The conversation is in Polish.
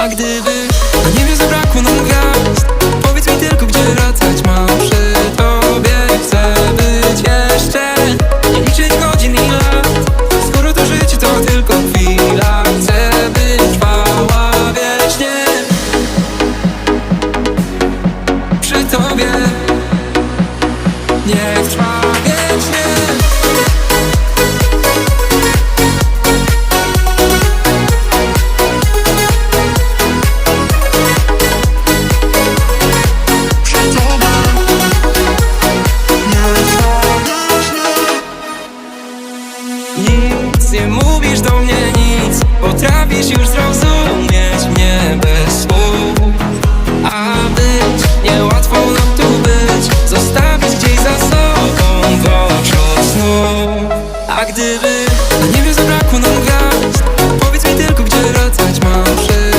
A gdyby na niebie zabrakło nam gwiazd Powiedz mi tylko, gdzie wracać mam. Przy tobie chcę być jeszcze Nie liczyć godzin i lat. Skoro to życie to tylko chwila Chcę być trwała wiecznie. Przy tobie. Nic nie mówisz do mnie nic. Potrafisz już zrozumieć mnie bez słów. A być niełatwo nam tu być. Zostawić gdzieś za sobą wąż od snów A gdyby